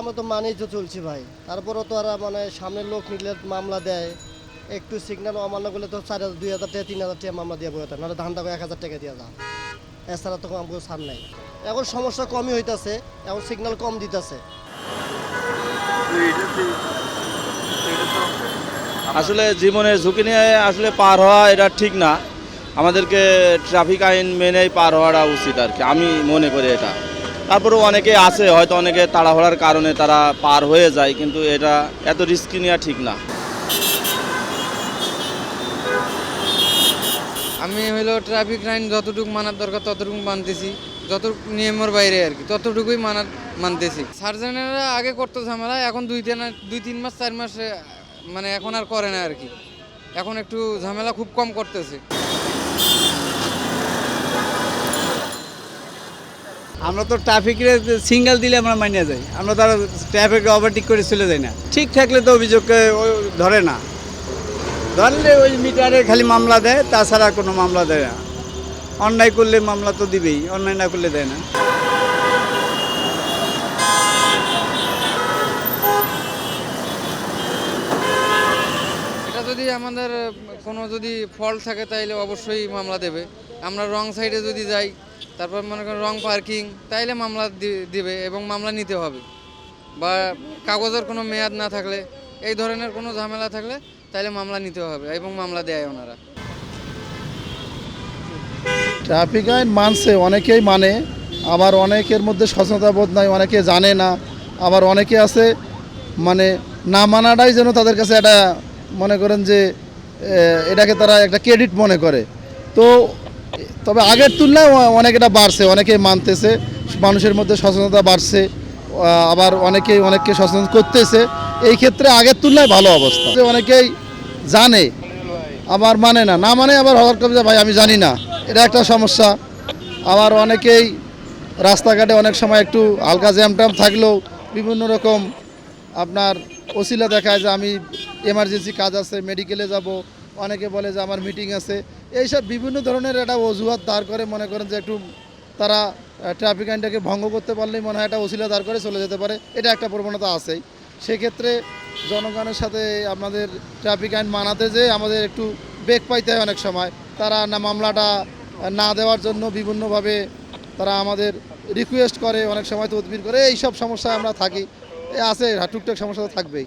আমরা তো মানেই তো চলছি ভাই। তারপরও তো আর মানে সামনের লোক নিলে মামলা দেয়। একটু সিগন্যাল অমান্য করলে তো চার হাজার, দুই হাজার টাকা, তিন হাজার টাকা মামলা দিয়ে বইতে নাহলে ধান টাকা এক হাজার টাকা দিয়ে দাও এছাড়া তো আমাকে ছাড় নাই। এখন সমস্যা কমই হইতাছে, এখন সিগন্যাল কম দিতেছে। আসলে জীবনের ঝুঁকি নিয়ে আসলে পার হওয়া এটা ঠিক না। আমাদেরকে ট্রাফিক আইন মেনেই পার হওয়াটা উচিত আর কি, আমি মনে করি এটা। তারপরেও অনেকে আছে, হয়তো অনেকে তাড়াহুড়ার কারণে তারা পার হয়ে যায়, কিন্তু এটা এত রিস্কি নেওয়া ঠিক না। আমি হইল ট্রাফিক লাইন যতটুকু মানার দরকার ততটুকু মানতেছি, যতটুকু নিয়মের বাইরে আর কি, ততটুকুই মানার, মানতেছি। সার্জেনেরা আগে করতো ঝামেলা, এখন দুই তিন দুই তিন মাস, চার মাসে মানে এখন আর করে না আর কি। এখন একটু ঝামেলা খুব কম করতেছে। আমরা তো ট্রাফিকের সিঙ্গেল দিলে আমরা মানিয়ে যাই। আমরা তারা ট্রাফিকে ওভারটেক করে চলে যাই না। ঠিক থাকলে তো অভিযোগকে ধরে না। ধরলে ওই মিটারে খালি মামলা দেয়, তাছাড়া কোনো মামলা দেয় না। অন্যায় করলে মামলা তো দিবেই, অন্যায় না করলে দেয় না। এটা যদি আমাদের কোনো যদি ফল্ট থাকে তাইলে অবশ্যই মামলা দেবে। আমরা রং সাইডে যদি যাই তারপর মনে করেন রং পার্কিং, তাইলে মামলা দিবে এবং মামলা নিতে হবে। বা কাগজের কোনো মেয়াদ না থাকলে, এই ধরনের কোনো ঝামেলা থাকলে তাইলে মামলা নিতে হবে এবং মামলা দেয় ওনারা। ট্রাফিক আইন মানছে, অনেকেই মানে। আবার অনেকের মধ্যে সচেতনতা বোধ নাই, অনেকে জানে না। আবার অনেকে আছে মানে না মানাটাই যেন তাদের কাছে একটা, মনে করেন যে এটাকে তারা একটা ক্রেডিট মনে করে। তো তবে আগের তুলনায় অনেক এটা বাড়ছে, অনেকেই মানতেছে, মানুষের মধ্যে সচেতনতা বাড়ছে আবার অনেকেই অনেককে সচেতন করতেছে। এই ক্ষেত্রে আগের তুলনায় ভালো অবস্থা। অনেকেই জানে, আবার মানে না। না মানে আবার হওয়ার কবে ভাই, আমি জানি না। এটা একটা সমস্যা। আবার অনেকেই রাস্তাঘাটে অনেক সময় একটু হালকা জ্যাম ট্যাম থাকলেও বিভিন্ন রকম আপনার ওসিলা দেখায় যে আমি এমার্জেন্সি কাজ আছে মেডিকেলে যাব অনেকে বলে যে আমার মিটিং আছে। এইসব বিভিন্ন ধরনের একটা অজুহাত দাঁড় করে, মনে করেন যে একটু তারা ট্রাফিক আইনটাকে ভঙ্গ করতে পারলেই মনে হয় একটা ওসিলা দাঁড় করে চলে যেতে পারে। এটা একটা প্রবণতা আছেই। সেক্ষেত্রে জনগণের সাথে আপনাদের ট্রাফিক আইন মানাতে যে আমাদের একটু বেগ পাইতে হয় অনেক সময়। তারা না মামলাটা না দেওয়ার জন্য বিভিন্নভাবে তারা আমাদের রিকোয়েস্ট করে, অনেক সময় তদবির করে। এই সব সমস্যায় আমরা থাকি। আছে টুকটাক সমস্যা তো থাকবেই।